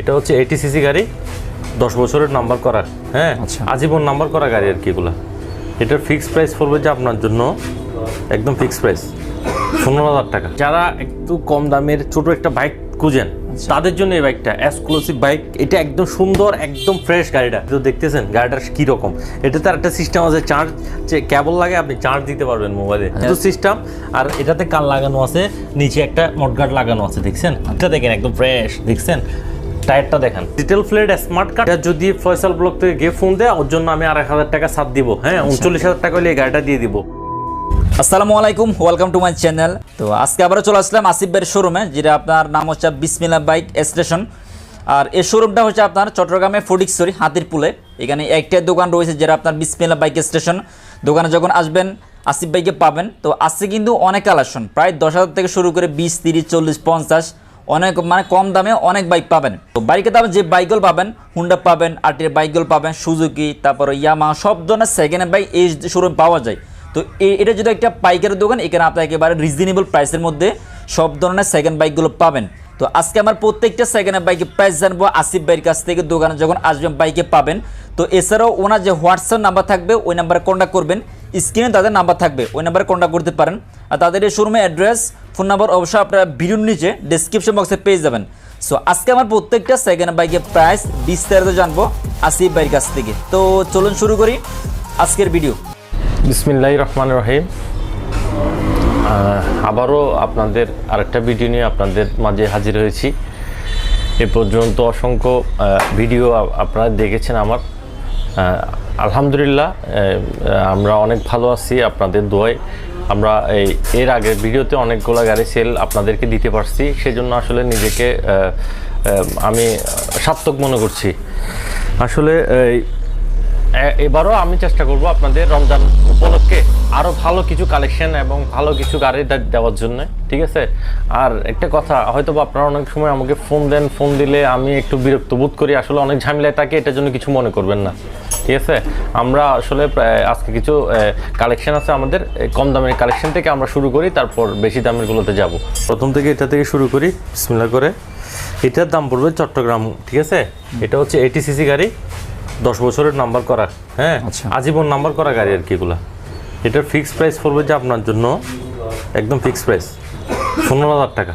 এটা হচ্ছে এইটি সিসি গাড়ি দশ বছরের নাম্বার করা হ্যাঁ? আচ্ছা। আজীবন নাম্বার করা গাড়ি আর কি এগুলো। এটার ফিক্সড প্রাইস পড়বে যে আপনার জন্য একদম ফিক্সড প্রাইস পনেরো হাজার টাকা। যারা একটু কম দামের ছোট একটা বাইক খুঁজেন তাদের জন্য এই বাইকটা এক্সক্লুসিভ বাইক এটা একদম সুন্দর একদম ফ্রেশ গাড়িটা। তো দেখতেছেন গাড়িটার কীরকম এটাতে আর একটা সিস্টেম আছে চার্জ যে কেবল লাগে আপনি চার্জ দিতে পারবেন মোবাইলে তো সিস্টেম আর এটাতে কাল লাগানো আছে নিচে একটা মডগার্ড লাগানো আছে দেখছেন? এটা দেখেন একদম ফ্রেশ দেখছেন? টায়ারটা দেখেন। ডিটেল ফ্লেড স্মার্ট কার্ড যদি ফয়সাল ব্লক থেকে গিয়ে ফোন দেয় ওর জন্য আমি আড়াই হাজার টাকা সাত দিব। হ্যাঁ উনচল্লিশ হাজার টাকা হলে এই গাড়িটা দিয়ে দিব। আসসালামু আলাইকুম ওয়েলকাম টু মাই চ্যানেল তো আজকে আবারও চলে আসলাম আসিফ ভাইয়ের শোরুমে যেটা আপনার নাম হচ্ছে বিসমিল্লা বাইক স্টেশন আর এই শোরুমটা হচ্ছে আপনার চট্টগ্রামে ফটিকসরি হাতিরপুলে। এখানে একটাই দোকান রয়েছে যেটা আপনার বিসমিল্লা বাইক স্টেশন দোকানে যখন আসবেন আসিফ বাইকে পাবেন। তো আজকে কিন্তু অনেক কালেকশন প্রায় দশ হাজার থেকে শুরু করে বিশ তিরিশ চল্লিশ পঞ্চাশ। অনেক মানে কম দামে অনেক বাইক পাবেন। তো বাইকের দামে যে বাইকগুলো পাবেন হুন্ডা পাবেন আরটির বাইকগুলো পাবেন সুজুকি তারপরে ইয়ামা সব ধরনের সেকেন্ড হ্যান্ড বাইক এই শোরুম পাওয়া যায়। তো এটা যদি একটা পাইকারি দোকান, এখানে আপনি একেবারে রিজনেবল প্রাইসের মধ্যে সব ধরনের সেকেন্ড বাইকগুলো পাবেন। তো আজকে আমার প্রত্যেকটা সেকেন্ড হ্যান্ড বাইকের প্রাইস জানব আসিফ ভাইয়ের কাছ থেকে, দোকানে যখন আসবেন বাইকে পাবেন। তো এছাড়াও ওনার যে হোয়াটসঅ্যাপ নাম্বার থাকবে, ওই নাম্বারে কন্ট্যাক্ট করবেন। স্ক্রিনে তাদের নাম্বার থাকবে, ওই নাম্বারে কন্ট্যাক্ট করতে পারেন। আর তাদের এই শোরুমের অ্যাড্রেস ফোন নাম্বার অবশ্যই আপনারা ভিডিওর নিচে ডিসক্রিপশন বক্সে পেয়ে যাবেন। সো আজকে আমার প্রত্যেকটা সেকেন্ড বাইকের প্রাইস বিস্তারিত জানব আসিফ ভাইয়ের কাছ থেকে। তো চলুন শুরু করি আজকের ভিডিও বিসমিল্লাহ রহমান রহিম। আবারও আপনাদের আরেকটা ভিডিও নিয়ে আপনাদের মাঝে হাজির হয়েছি। এ পর্যন্ত অসংখ্য ভিডিও আপনারা দেখেছেন আমার। আলহামদুলিল্লাহ আমরা অনেক ভালো আছি আপনাদের দোয়ায়। আমরা এই, এর আগের ভিডিওতে অনেকগুলো গাড়ি সেল আপনাদেরকে দিতে পারছি, সেজন্য আসলে নিজেকে আমি সার্থক মনে করছি। আসলে এবারও আমি চেষ্টা করব আপনাদের রমজান উপলক্ষে আরও ভালো কিছু কালেকশন এবং ভালো কিছু গাড়ি দেওয়ার জন্য, ঠিক আছে? আর একটা কথা হয়তো আপনারা অনেক সময় আমাকে ফোন দেন ফোন দিলে আমি একটু বিরক্ত বোধ করি, আসলে অনেক ঝামেলায় থাকে, এটার জন্য কিছু মনে করবেন না। ঠিক আছে আমরা আসলে প্রায় আজকে কিছু কালেকশন আছে আমাদের। কম দামের কালেকশন থেকে আমরা শুরু করি তারপর বেশি দামের গুলোতে যাব। প্রথম থেকে এটা থেকে শুরু করি বিসমিল্লা করে। এটার দাম পড়বে চট্টগ্রাম ঠিক আছে? এটা হচ্ছে এইটি সিসি গাড়ি দশ বছরের নাম্বার করা হ্যাঁ? আচ্ছা। আজীবন নাম্বার করা গাড়ি আর কি এগুলা। এটার ফিক্সড প্রাইস পড়বে যে আপনার জন্য একদম ফিক্সড প্রাইস পনেরো হাজার টাকা।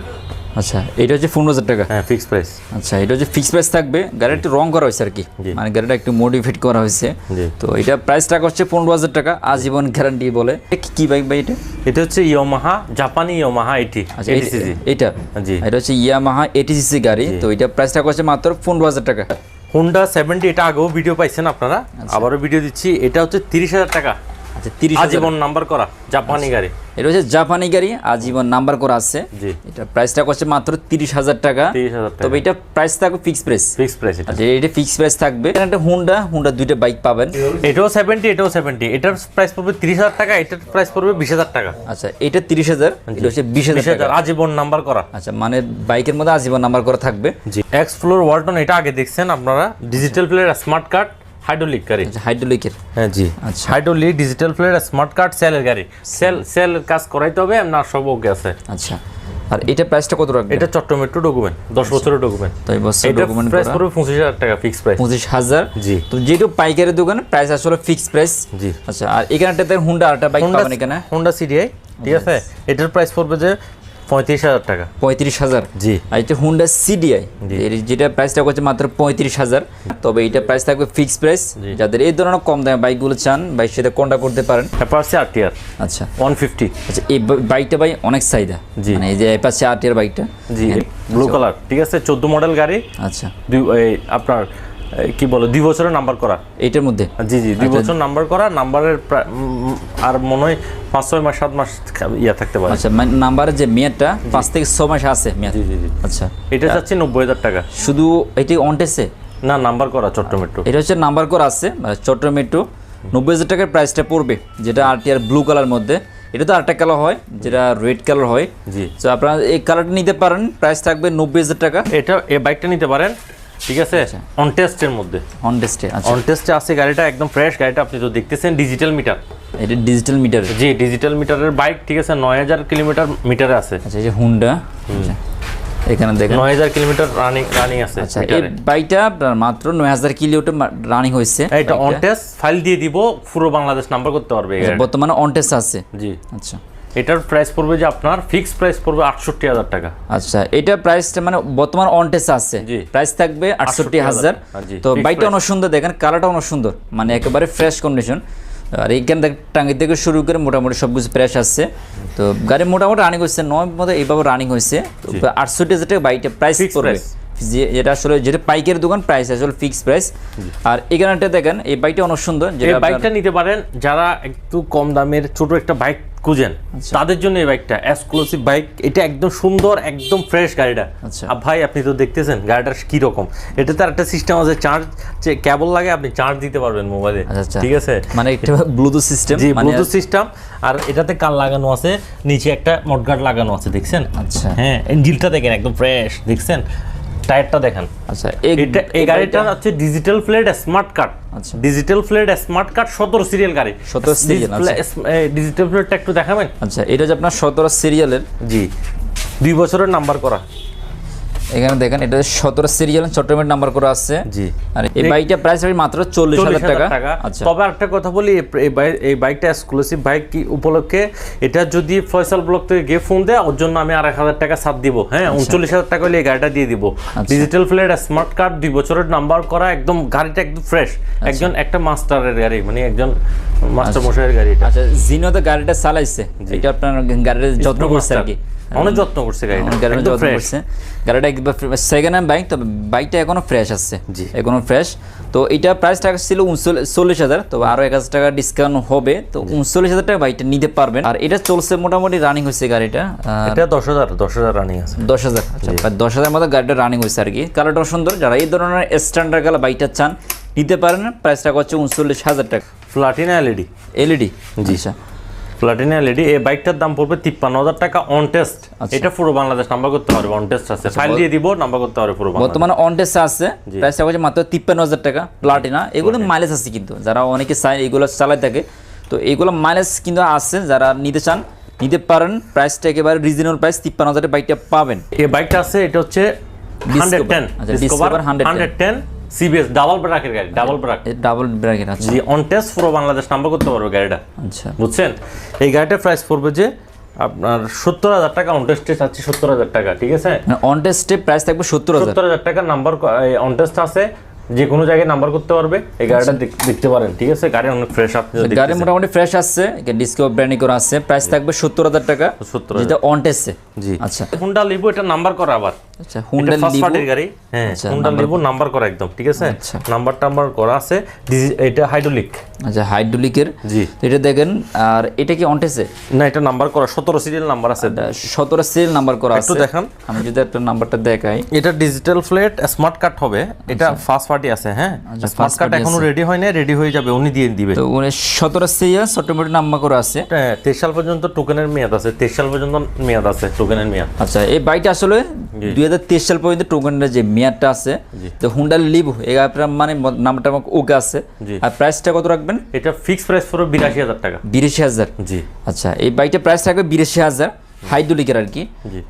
আচ্ছা এটা হচ্ছে পনেরো হাজার টাকা। হ্যাঁ ফিক্সড প্রাইস আচ্ছা এটা হচ্ছে ফিক্স প্রাইস থাকবে। গাড়িটা একটু রং করা হয়েছে আর কি মানে গাড়িটা একটু মডিফাইড করা হয়েছে। তো এটা প্রাইস টাকা হচ্ছে পনেরো হাজার টাকা আজীবন গ্যারান্টি বলে। কি- বাইক ভাই এটা? এটা হচ্ছে ইয়োমাহা জাপানি ইয়োমাহা এইটি আচ্ছা জি। এটা হচ্ছে ইয়ামাহা এটিসিসি গাড়ি। তো এটা প্রাইস টাকা হচ্ছে মাত্র পনেরো হাজার টাকা। হুন্ডা সেভেন্টি এটা আগেও ভিডিও পাইছেন আপনারা। আবারও ভিডিও দিচ্ছি। এটা হচ্ছে তিরিশ হাজার টাকা। আচ্ছা তিরিশ আজীবন নাম্বার করা জাপানি গাড়ি। এটা হচ্ছে জাপানি গাড়ি আজীবন নাম্বার করা আছে। এটা প্রাইস টাকা হচ্ছে মাত্র তিরিশ হাজার টাকা। তবে এটা প্রাইস থাকবে ফিক্স প্রাইস ফিক্সড প্রাইস এটা। আচ্ছা এটা ফিক্স প্রাইস থাকবে। এখানে একটা হুন্ডা হুন্ডা দুইটা বাইক পাবেন। এটাও সেভেন্টি এটাও সেভেন্টি এটার প্রাইস পড়বে তিরিশ হাজার টাকা এটার প্রাইস পড়বে বিশ হাজার টাকা। আচ্ছা এটা তিরিশ হাজার এটা হচ্ছে বিশ হাজার আজীবন নাম্বার করা। আচ্ছা মানে বাইকের মধ্যে আজীবন নাম্বার করা থাকবে। জি। এক্স ফ্লোর ওয়ালটন এটা আগে দেখছেন আপনারা। Digital player smart card hydraulic গাড়ি। আচ্ছা হাইড্রোলিকের হ্যাঁ জি। আচ্ছা। Hydraulic digital player smart card সেলের গাড়ি। সেল সেল কাজ করাইতে হবে না সব ওকে আছে। আচ্ছা। আর এটা প্রাইসটা কত রাখবে এটা চট্টমেট্রো ডকুমেন্ট দশ বছরের ডকুমেন্ট তো এই বছর ডকুমেন্ট প্রাইস পড়বে পঁচিশ হাজার টাকা ফিক্স প্রাইস পঁচিশ হাজার? জি। তো যেহেতু পাইকারি দোকানে প্রাইস আসলে ফিক্স প্রাইস জি। আচ্ছা আর এখানটাতে হুন্ডা আরেকটা বাইক পাবেন এখানে? হোন্ডা সিডিআই ঠিক আছে? এটার প্রাইস পড়বে যে পঁয়ত্রিশ হাজার টাকা। পঁয়ত্রিশ হাজার? জি। আর এটা হুন্ডা সিডিআই যেটা প্রাইসটা করছে মাত্র পঁয়ত্রিশ হাজার। তবে এটা প্রাইস থাকবে ফিক্স প্রাইস যাদের এই ধরনের কম দামে বাইকগুলো চান বাইক সাথে কোনটা করতে পারেন। অ্যাপারসি আর টিআর আচ্ছা। ওয়ান ফিফটি আচ্ছা এই বাইকটা ভাই অনেক চাহিদা। জি। মানে এই যে অ্যাপাচি আরটিআর বাইকটা জি ব্লু কালার ঠিক আছে চোদ্দ মডেল গাড়ি। আচ্ছা। দুই আপনার কি বলো দুই বছরের নাম্বার করা। এইটার মধ্যে? জি জি দুই বছর নাম্বার করা নাম্বারের আর মনে হয় পাঁচ ছয় মাস সাত মাস ইয়া থাকতে পারে। আচ্ছা মানে নাম্বারের যে মেয়াদটা পাঁচ থেকে ছ মাস আছে মেয়াদ। জি জি আচ্ছা। এটা চাচ্ছি নব্বই হাজার টাকা। শুধু এটি অনটেসে না নাম্বার করা চট্টমেট্রো এটা হচ্ছে নাম্বার করা আছে মানে চট্ট মেট্রো নব্বই হাজার টাকার প্রাইসটা পড়বে যেটা আরটিআর ব্লু কালার মধ্যে। এটা তো আরেকটা কালার হয় যেটা রেড কালার হয়। জি। তো আপনারা এই কালারটা নিতে পারেন প্রাইস থাকবে নব্বই হাজার টাকা। এটা এই বাইকটা নিতে পারেন। ঠিক আছে? অন টেস্টের মধ্যে। অনটেস্টে আচ্ছা। অন টেস্টে আছে গাড়িটা একদম ফ্রেশ গাড়িটা আপনি তো দেখতেছেন ডিজিটাল মিটার এটা ডিজিটাল মিটার জি ডিজিটাল মিটারের বাইক ঠিক আছে? নয় হাজার কিলোমিটার মিটারে আছে। আচ্ছা এই যে হুন্ডা আচ্ছা। এখানে দেখেন। নয় হাজার কিলোমিটার রানিং রানিং আছে আচ্ছা এই। বাইকটা মাত্র নয় হাজার কিলোমিটার রানিং হয়েছে এটা অন টেস্ট ফাইল দিয়ে দিব পুরো বাংলাদেশ নাম্বার করতে পারবে। বর্তমানে অনটেস আছে। জি। আচ্ছা। এটার প্রাইস পড়বে যে আপনার ফিক্স প্রাইস পড়বে আটষট্টি হাজার টাকা। আচ্ছা এটা প্রাইসটা মানে বর্তমান অনটেস আছে। প্রাইস থাকবে আটষট্টি হাজার। তো বাইকটা অনেক সুন্দর দেখেন কালারটা অনেক সুন্দর মানে একেবারে ফ্রেশ কন্ডিশন আর এইখানে দেখ টাঙ্গি থেকে শুরু করে মোটামুটি সব কিছু ফ্রেশ আসছে তো গাড়ি মোটামুটি রানিং হয়েছে নয় মতো এইভাবে রানিং হয়েছে। তো আটষট্টি হাজার টাকা বাইকটা প্রাইস পড়বে। যে যেটা আসলে যেটা পাইকারি দোকান প্রাইস আসলে ফিক্স প্রাইস আর এখানটা দেখেন এই বাইকটা অনেক সুন্দর আপনার- বাইকটা নিতে পারেন যারা একটু কম দামের ছোট একটা বাইক খুঁজেন আচ্ছা। তাদের জন্য এই বাইকটা এক্সক্লুসিভ বাইক। এটা একদম সুন্দর একদম ফ্রেশ গাড়িটা। আচ্ছা। ভাই আপনি তো দেখতেছেন গাড়িটার কি রকম। এটা তার একটা সিস্টেম আছে চার্জ যে কেবল লাগে আপনি চার্জ দিতে পারবেন মোবাইলে আচ্ছা, আচ্ছা। ঠিক আছে? মানে একটা ব্লুটুথ সিস্টেম জি মানে ব্লুটুথ সিস্টেম আর এটাতে কান লাগানো আছে নিচে একটা মডগার্ড লাগানো আছে দেখছেন? আচ্ছা। হ্যাঁ ইঞ্জিনটা দেখেন একদম ফ্রেশ দেখছেন? টায়ারটা দেখেন। আচ্ছা এই এটা এই গাড়িটা হচ্ছে ডিজিটাল প্লেট স্মার্ট কার্ড আচ্ছা। ডিজিটাল প্লেট স্মার্ট কার্ড সতেরো সিরিয়াল গাড়ি। 17 সিরিয়াল। ডিজিটাল ফ্লেডটা একটু দেখাবেন? আচ্ছা এটা যে আপনার সতেরো সিরিয়ালের জি। দুই বছরের নাম্বার করা। এখানে দেখেন এটা সতেরো সিরিয়াল চট্টগ্রামের নাম্বার করা আছে। জি। আর এই বাইকটা প্রাইস হবে মাত্র চল্লিশ হাজার টাকা। আচ্ছা। তবে একটা কথা বলি এই- এই বাই- এই বাইকটা এক্সক্লুসিভ বাইক কি উপলক্ষে? এটা যদি ফয়সাল ব্লক থেকে গিয়ে ফোন দেয় ওর জন্য আমি আর এক হাজার টাকা ছাড় দিব। হ্যাঁ উনচল্লিশ হাজার টাকা হলে এই গাড়িটা দিয়ে দিব। ডিজিটাল প্লেট স্মার্ট কার্ড দুই বছরের নাম্বার করা একদম গাড়িটা একদম ফ্রেশ একজন একটা মাস্টারের গাড়ি মানে একজন মাস্টার মশাইয়ের গাড়ি আচ্ছা আচ্ছা জিনোতে গাড়িটা চালাইছে। এটা আপনার গাড়ির যত্ন করছে আর কি। অনেক যত্ন করছে গাড়িটা গাড়িটা যত্ন করছে। গাড়িটা একবার সেকেন্ড হ্যান্ড বাইক তবে বাইকটা এখনও ফ্রেশ আছে। জি। এখনও ফ্রেশ তো এটা প্রাইস টাকা ছিল চল্লিশ হাজার তো আরও এক হাজার টাকা ডিসকাউন্ট হবে। তো উনচল্লিশ হাজার টাকা বাইকটা নিতে পারবেন। আর এটা চলছে মোটামুটি রানিং হয়েছে গাড়িটা। এটা দশ হাজার দশ হাজার রানিং আছে। দশ হাজার আচ্ছা। দশ হাজার মতো গাড়িটা রানিং হয়েছে আর কি। কালারটা সুন্দর। যারা এই ধরনের স্ট্যান্ডার্ড কালার বাইকটা চান নিতে পারেন। প্রাইসটা হচ্ছে উনচল্লিশ হাজার টাকা। Platina L E D L E D আচ্ছা। প্লাটিনা এলইডি এই বাইকটার দাম পড়বে তিপ্পান্ন হাজার টাকা অন টেস্ট এটা পুরো বাংলাদেশ নাম্বার করতে পারবে অন টেস্ট আছে। ফাইল দিয়ে দিব নাম্বার করতে পারবে পুরো বর্তমানে অনটেসে আছে প্রাইসটা হচ্ছে মাত্র তিপ্পান্ন হাজার টাকা প্লাটিনা এগুলো মাইলেজ আছে কিন্তু যারা অনেকে চায় এগুলো চালাই থাকে। তো এগুলো মাইলেজ কিন্তু আছে যারা নিতে চান নিতে পারেন। প্রাইসটা একেবারে রিজনেবল প্রাইস তিপ্পান্ন হাজার বাইকটা পাবেন। এই বাইকটা আছে এটা হচ্ছে হান্ড্রেড টেন আচ্ছা, Discover hundred ten CBS double ব্রাকের গাড়ি ডাবল ব্রাক ডাবল ব্র্যাকেট আছে জি অন টেস্ট পুরো বাংলাদেশ নাম্বার করতে পারবে গাড়িটা। আচ্ছা। বুঝছেন? এই গাড়িটার প্রাইস পড়বে যে আপনার সত্তর হাজার টাকা অন টেস্টে চাচ্ছি সত্তর হাজার টাকা ঠিক আছে? অনটেস্টে প্রাইস থাকবে সত্তর হাজার। সত্তর হাজার টাকা নাম্বার অন টেস্ট আছে যে কোনো জায়গায় নাম্বার করতে পারবে এই গাড়িটা দেখতে পারেন ঠিক আছে? গাড়ি অনেক ফ্রেশ আপনি যদি গাড়ি মোটামুটি ফ্রেশ আসছে ডিসকভার ব্র্যান্ডিং করা আছে প্রাইস থাকবে সত্তর হাজার টাকা 70,000 যেটা অনটেসে জি। আচ্ছা। হুন্ডা লিবো এটা নাম্বার করা আবার। আচ্ছা হুন্ডা লিভো গাড়ি। হ্যাঁ আচ্ছা, হুন্ডা লিবো নাম্বার করা একদম ঠিক আছে? আচ্ছা। নাম্বার টাম্বার করা আছে এটা হাইড্রোলিক আচ্ছা হাইড্রোলিকের জি। এটা দেখেন আর এটা কি অনটেসে না এটা নাম্বার করা সতেরো সিরিয়াল নাম্বার আছে। সতেরো সিরিয়াল নাম্বার করা একটু দেখান। আমি যদি একটা নাম্বারটা দেখাই। এটা ডিজিটাল ফ্লেট স্মার্ট কার্ড হবে। এটা ফার্স্ট পার্টি আছে হ্যাঁ? আচ্ছা, স্মার্ট first কার্ড এখনও রেডি হয় না রেডি হয়ে যাবে উনি দিয়ে দিবে। তো উনি সতেরো সিরিয়াল অটোমেটিক নাম্বার করা আছে। হ্যাঁ সাল পর্যন্ত টোকেনের মেয়াদ আছে তেইশ সাল পর্যন্ত মেয়াদ আছে টোকেনের মেয়াদ। আচ্ছা এই বাইকটা আসলে দুই হাজার তেইশ সাল পর্যন্ত টোকেনের যে মেয়াদটা আছে তো হুন্ডার লিভ এই আপনার মানে নামটা আমাকে ওকে আছে। আর প্রাইসটা কত রাখবেন? এটা ফিক্স প্রাইস পড়বে বিরাশি হাজার টাকা। বিরাশি হাজার? জি। আচ্ছা এই বাইকটা প্রাইস থাকবে বিরাশি হাজার হাইড্রোলিকের আর কি।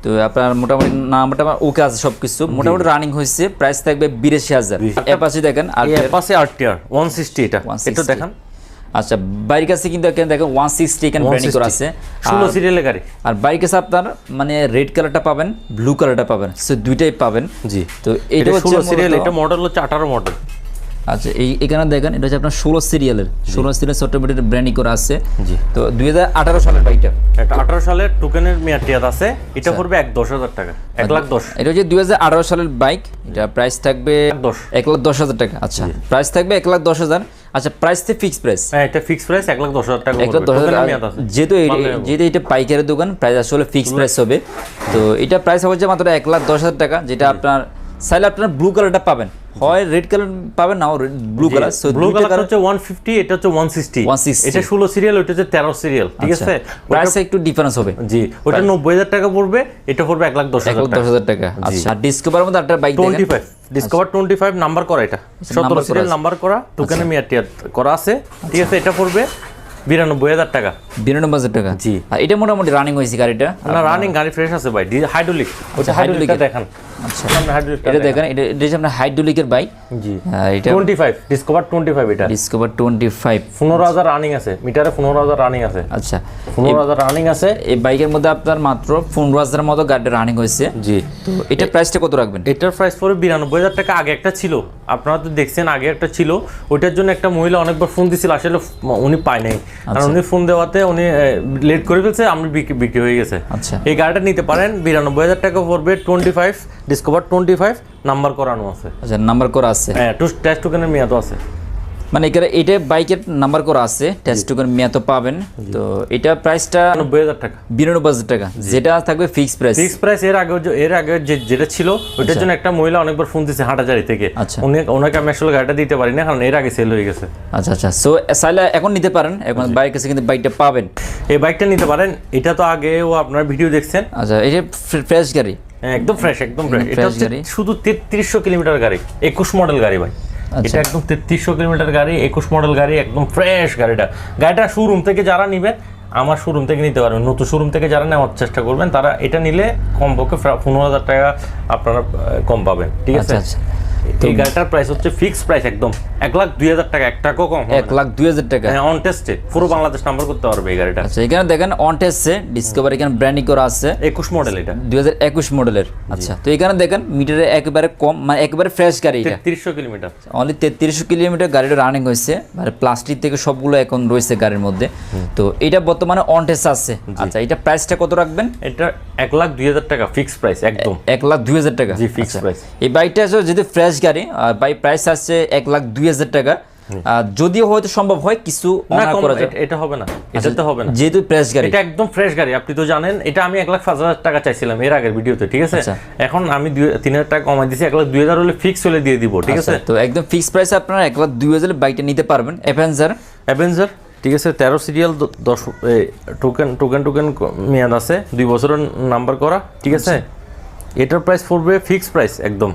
তো আপনার মোটামুটি নামটা আমার ওকে আছে সব কিছু মোটামুটি রানিং হয়েছে প্রাইস থাকবে বিরাশি হাজার। অ্যাপাচি দেখেন আর এই পাশে আরটিআর ওয়ান সিক্সটি এটা। 160 একটু দেখান। আচ্ছা বাইরের কাছে কিন্তু এখানে দেখেন ওয়ান সিক্সটি এখানে ব্র্যান্ডিং করা আছে। ষোলো সিরিয়ালের গাড়ি। আর বাইরের কাছে আপনার মানে রেড কালারটা পাবেন ব্লু কালারটা পাবেন সো দুইটাই পাবেন। জি। তো এটা ষোলো সিরিয়াল এটা মডেল হচ্ছে আঠারো মডেল আচ্ছা এই এখানে দেখেন এটা হচ্ছে আপনার ষোলো সিরিয়ালের ষোলো সিরিয়াল অটোমেটিক ব্র্যান্ডিং করা আছে। জি। তো দুই হাজার আঠারো সালের বাইকটা। এটা আঠারো সালের টোকেনের মেয়াদ আছে। এটা পড়বে এক দশ হাজার টাকা এক লাখ দশ। এটা হচ্ছে দুই হাজার আঠারো সালের বাইক। এটা প্রাইস থাকবে দশ। এক লাখ দশ হাজার টাকা। আচ্ছা প্রাইস থাকবে এক লাখ দশ হাজার। আচ্ছা প্রাইস তো ফিক্স প্রাইস হ্যাঁ এটা ফিক্স প্রাইস এক লাখ দশ হাজার টাকা এক লাখ। দশ হাজার যেহেতু এই- যেহেতু এটা পাইকারের দোকান প্রাইস আসলে ফিক্স প্রাইস হবে। তো এটা প্রাইস হচ্ছে মাত্র এক লাখ দশ হাজার টাকা যেটা আপনার চাইলে আপনার ব্লু কালারটা পাবেন। হয় রেড কালার পাবেন না blue colour so blue colour হচ্ছে ওয়ান ফিফটি এটা হচ্ছে ওয়ান সিক্সটি 160 এটা ষোলো সিরিয়াল ওইটা হচ্ছে তেরো সিরিয়াল ঠিক আচ্ছা। আছে? প্রাইস একটু ডিফারেন্স হবে। জি ওটা নব্বই হাজার টাকা পড়বে এটা পড়বে এক লাখ দশ এক হাজার লাখ দশ হাজার টাকা। আচ্ছা আর ডিসকভার মধ্যে একটা বাইক দেখেন। Five Discover twenty five number করা এটা। সতেরো number করা সিরিয়াল আছে। নাম্বার করা টোকেনের মেয়াদ টিয়াদ করা আছে ঠিক আছে? এটা পড়বে বিরানব্বই হাজার টাকা। বিরানব্বই হাজার টাকা। জি। এটা মোটামুটি রানিং হয়েছে গাড়িটা। না রানিং গাড়ি ফ্রেশ আছে ভাই। হাইড্রোলিক ওটা হাইড্রোলিকটা hydraulic-এর। দেখান। আচ্ছা। এটা দেখেন এটা এটা হচ্ছে আপনার হাইড্রোলিকের বাইক জি। এটা twenty five Discover twenty five এটা। ডিসকভার টোয়েন্টি ফাইভ পনেরো হাজার রানিং আছে মিটারে পনেরো হাজার রানিং আছে। আচ্ছা। পনেরো হাজার রানিং আছে। এই বাইকের মধ্যে আপনার মাত্র পনেরো হাজারের মতো গাড়িটা রানিং হয়েছে। জি। তো এটা প্রাইসটা কত রাখবেন? এটার প্রাইস পড়ে বিরানব্বই হাজার টাকা। আগে একটা ছিল। আপনারা তো দেখছেন আগে একটা ছিল। ওইটার জন্য একটা মহিলা অনেকবার ফোন দিছিল। আসলে উনি পায় নাই। কারণ উনি ফোন দেওয়াতে উনি লেট করে ফেলছে আমি বিক্রি বিক্রি হয়ে গেছে। আচ্ছা। এই গাড়িটা নিতে পারেন। বিরানব্বই হাজার টাকা পড়বে twenty five Discover twenty five number করানো আছে। আচ্ছা নাম্বার করা আছে। হ্যাঁ টেস্ট টোকেনের মেয়াদও আছে। মানে এখানে এটা বাইকের নাম্বার করা আছে টেস্ট টোকেন মেয়াদ পাবেন। তো এটা প্রাইসটা নব্বই হাজার টাকা। বিরানব্বই হাজার টাকা। যেটা থাকবে ফিক্স প্রাইস ফিক্স প্রাইস এর আগে যে- এর আগে যে যেটা ছিল ওইটার জন্য একটা মহিলা অনেকবার ফোন দিচ্ছে হাটাজারি থেকে। আচ্ছা। উনি ওনাকে আমি আসলে গাড়িটা দিতে পারি না কারণ এর আগে সেল হয়ে গেছে। আচ্ছা আচ্ছা। সো চাইলে এখন নিতে পারেন। এখন বাইকের কাছে কিন্তু বাইকটা পাবেন। এই বাইকটা নিতে পারেন। এটা তো আগেও আপনার ভিডিও দেখছেন। আচ্ছা যে ফ্রেশ গাড়ি। একদম ফ্রেশ একদম ফ্রেশ এটা হচ্ছে শুধু তেত্রিশশো কিলোমিটার গাড়ি একুশ মডেল গাড়ি ভাই। আচ্ছা। এটা একদম তেত্রিশশো কিলোমিটার গাড়ি একুশ মডেল গাড়ি একদম ফ্রেশ গাড়িটা। গাড়িটা শোরুম থেকে যারা নেবেন আমার শোরুম থেকে নিতে পারবেন। নতুন শোরুম থেকে যারা নেওয়ার চেষ্টা করবেন তারা এটা নিলে কমপক্ষে পনেরো হাজার টাকা আপনারা কম পাবেন। ঠিক আছে? আচ্ছা, আচ্ছা। এই গাড়িটার প্রাইস হচ্ছে ফিক্স প্রাইস একদম। এক লাখ দুই হাজার টাকা এক টাকাও কম এক লাখ দুই হাজার টাকা। হ্যাঁ অন টেস্টে পুরো বাংলাদেশ নাম্বার করতে পারবে এই গাড়িটা। আচ্ছা এখানে দেখেন অন টেস্টে ডিসকভার এখানে ব্র্যান্ডিং করা আছে। একুশ মডেল এটা। দুই হাজার একুশ মডেলের আচ্ছা তো এখানে দেখেন মিটারে একেবারে কম মানে একেবারে ফ্রেশ গাড়ি এটা। তেত্রিশশো কিলোমিটার। অনলি তেত্রিশশো কিলোমিটার গাড়িটা রানিং হয়েছে। মানে প্লাস্টিক থেকে সবগুলো এখন রয়েছে গাড়ির মধ্যে। তো এটা বর্তমানে অন টেস্ট আছে। আচ্ছা এটা প্রাইসটা কত রাখবেন? এটা এক লাখ দুই হাজার টাকা ফিক্স প্রাইস একদম। এক লাখ দুই হাজার টাকা। জি ফিক্স আচ্ছা। প্রাইস এই বাইকটা যদি ফ্রেশ গাড়ি বাই প্রাইস আছে এক লাখ দুই হাজার টাকা। যদিও হয়তো সম্ভব হয় কিছু না করা যায়। এটা- এটা হবে না এটাতে হবে না। যেহেতু ফ্রেশ গাড়ি। এটা একদম ফ্রেশ গাড়ি আপনি তো জানেন এটা আমি এক লাখ পাঁচ হাজার টাকা চাইছিলাম এর আগের ভিডিওতে ঠিক আছে? আচ্ছা। এখন আমি তিন হাজার টাকা কমাই দিয়েছি এক লাখ দুই হাজার হলে ফিক্স হলে দিয়ে দিব ঠিক আছে? আচ্ছা, তো একদম ফিক্স প্রাইসে আপনারা এক লাখ দুই হাজার বাইকটা নিতে পারবেন। অ্যাভেঞ্জার অ্যাভেঞ্জার ঠিক আছে তেরো সিরিয়াল দশ টোকেন টোকেন টোকেন মেয়াদ আছে দুই বছরের নাম্বার করা ঠিক আছে? এটার প্রাইস পড়বে ফিক্স প্রাইস একদম।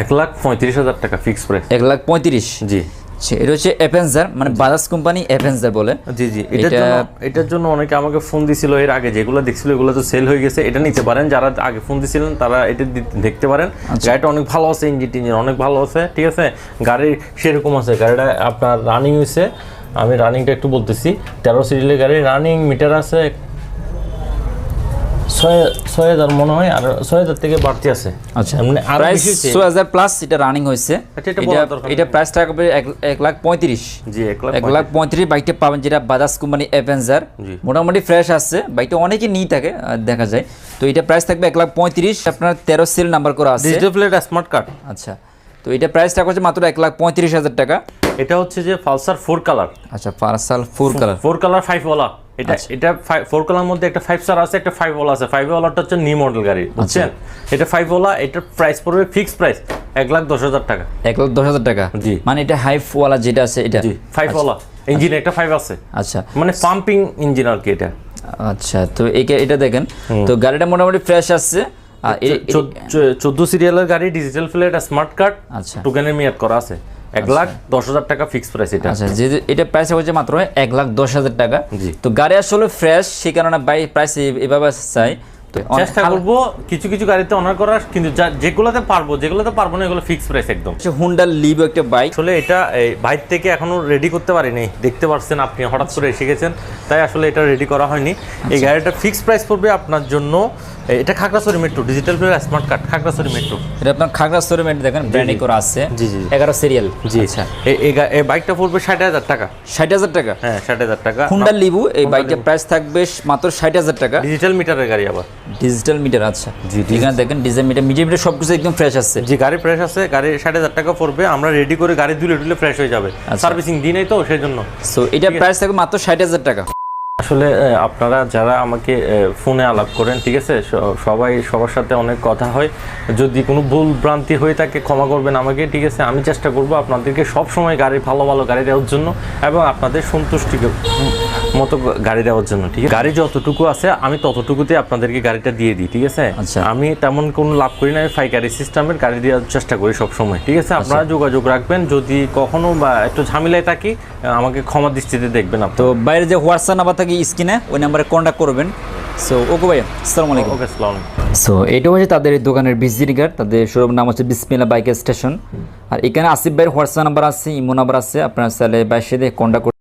এক লাখ পঁয়ত্রিশ হাজার টাকা ফিক্স প্রাইস এক লাখ পঁয়ত্রিশ। জি। আচ্ছা, এটা হচ্ছে অ্যাভেঞ্জার মানে বাজাজ কোম্পানি অ্যাভেঞ্জার বলে। জি জি এটার জন্য এটার জন্য অনেকে আমাকে ফোন দিছিল এর আগে যেগুলো দেখছিল এগুলো তো সেল হয়ে গেছে এটা নিতে পারেন। যারা আগে ফোন দিছিলেন তারা এটা দেখতে পারেন। গাড়িটা অনেক ভালো আছে ইঞ্জিন টিঞ্জিন অনেক ভালো আছে ঠিক আছে? গাড়ির সেরকম আছে গাড়িটা আপনার রানিং হয়েছে আমি রানিংটা একটু বলতেছি। তেরো সিরিয়ালের গাড়ি রানিং মিটার আছে ছয় হাজার মনে হয় আর ছয় হাজার থেকে বাড়তি আছে। আচ্ছা। মানে আরও। ছয় হাজার প্লাস এটা রানিং হয়েছে। আচ্ছা, এটা প্রাইস থাকবে এক- লাখ পঁয়ত্রিশ। জি এক লাখ পঁয়ত্রিশ। বাইকটা পাবেন যেটা বাজাজ কোম্পানি অ্যাভেঞ্জার মোটামুটি ফ্রেশ আছে বাইকটা অনেকে নিয়ে থাকে দেখা যায়। তো এটা প্রাইস থাকবে এক লাখ পঁয়ত্রিশ আপনার তেরো সেল নাম্বার করা আছে। ডিজিটাল প্লেট স্মার্ট কার্ড আচ্ছা। তো এটা প্রাইস থাকবে হচ্ছে মাত্র এক লাখ পঁয়ত্রিশ হাজার টাকা। এটা হচ্ছে যে ফালসার ফোর কালার আচ্ছা Pulsar four colour four colour five ওয়ালা। এটা আচ্ছা। এটা ফোর কালার মধ্যে একটা ফাইভ স্টার আছে একটা ফাইভ ওয়ালা আছে। ফাইভ ওয়ালাটা হচ্ছে নিউ মডেল গাড়ি বুঝছেন? এটা ফাইভ ওয়ালা এটার প্রাইস পড়বে ফিক্স প্রাইস এক লাখ দশ হাজার টাকা। এক লাখ দশ হাজার টাকা? জি। মানে এটা হাইফ ওয়ালা যেটা আছে এটা? জি ফাইভ ওয়ালা ইঞ্জিন একটা ফাইভ আছে। আচ্ছা। মানে পাম্পিং ইঞ্জিন আর কি এটা। আচ্ছা তো এটা দেখেন। তো গাড়িটা মোটামুটি ফ্রেশ আসছে। চোদ্দ সিরিয়ালের গাড়ি ডিজিটাল প্লেট স্মার্ট কার্ড আচ্ছা। টোকেনের মেয়াদ করা আছে। এক লাখ দশ হাজার টাকা ফিক্স প্রাইস এটা। আচ্ছা যে এটা প্রাইস হচ্ছে মাত্র এক লাখ দশ হাজার টাকা। তো গাড়ি আসলে ফ্রেশ সেই কারণে বাই প্রাইস এভাবে চাই। চেষ্টা করব কিছু কিছু গাড়িতে অনার করার কিন্তু যেগুলোতে পারব যেগুলোতে পারব না এগুলো ফিক্স প্রাইস একদম। হুন্ডার লিভ একটা বাইক আসলে এটা এই বাইর থেকে এখনও রেডি করতে পারিনি। দেখতে পারছেন আপনি হঠাৎ করে এসে গেছেন। তাই আসলে এটা রেডি করা হয়নি। এই গাড়িটা ফিক্স প্রাইস পড়বে আপনার জন্য এটা Khagrachari metro digital player smart card Khagrachari metro এটা আপনার খাগড়া শোরুমে দেখেন ব্র্যান্ডিং করা আছে। জি, জি। এগারো সিরিয়াল জি। আচ্ছা। এই- বাইকটা পড়বে ষাট হাজার টাকা। ষাট হাজার টাকা? হ্যাঁ ষাট হাজার টাকা। হুন্ডার লিবু এই বাইকটার প্রাইস থাকবে মাত্র ষাট হাজার টাকা। ডিজিটাল মিটারের গাড়ি আবার। ডিজিটাল মিটার আচ্ছা। জি, এখানে দেখেন ডিজিটাল মিটার মিডিয়াম মিটার সব কিছু একদম ফ্রেশ আছে। যে গাড়ি ফ্রেশ আছে গাড়ি ষাট হাজার টাকা পড়বে আমরা রেডি করে গাড়ি ধুলে ধুলে ফ্রেশ হয়ে যাবে। আচ্ছা। সার্ভিসিং দিই নাই তো সেই জন্য সো এটা প্রাইস থাকবে মাত্র ষাট হাজার টাকা। আসলে আপনারা যারা আমাকে ফোনে আলাপ করেন, ঠিক আছে? সবাই, সবার সাথে অনেক কথা হয়। যদি কোনো ভুল ভ্রান্তি হয়ে থাকে, ক্ষমা করবেন আমাকে, ঠিক আছে? আমি চেষ্টা করব আপনাদেরকে সব সময় গাড়ি ভালো ভালো গাড়ি দেওয়ার জন্য এবং আপনাদের সন্তুষ্টি মতো গাড়ি দেওয়ার জন্য ঠিক আছে? গাড়ি যতটুকু আছে আমি ততটুকুতে আপনাদেরকে গাড়িটা দিয়ে দিই ঠিক আছে? আচ্ছা। আমি তেমন কোনো লাভ করি না আমি পাইকারি সিস্টেমের গাড়ি দেওয়ার চেষ্টা করি সব সময় ঠিক আছে? আপনারা যোগাযোগ রাখবেন যদি কখনো বা একটু ঝামেলায় থাকি আমাকে ক্ষমা দৃষ্টিতে দেখবেন আপনি তো বাইরে যে হোয়াটসঅ্যাপ নাম্বার থাকে স্ক্রিনে ওই নাম্বারে কন্ট্যাক্ট করবেন। সো ওকে ভাই আসসালামু আলাইকুম। ওকে আসসালামু আলাইকুম। সো এটা হচ্ছে তাদের দোকানের কার্ড তাদের শোরুম নাম হচ্ছে বিসমিল্লা বাইক স্টেশন আর এখানে আসিফ ভাইয়ের হোয়াটসঅ্যাপ নাম্বার আছে ইমো নাম্বার আছে আপনারা চাইলে বাইর সাথে কন্ট্যাক্ট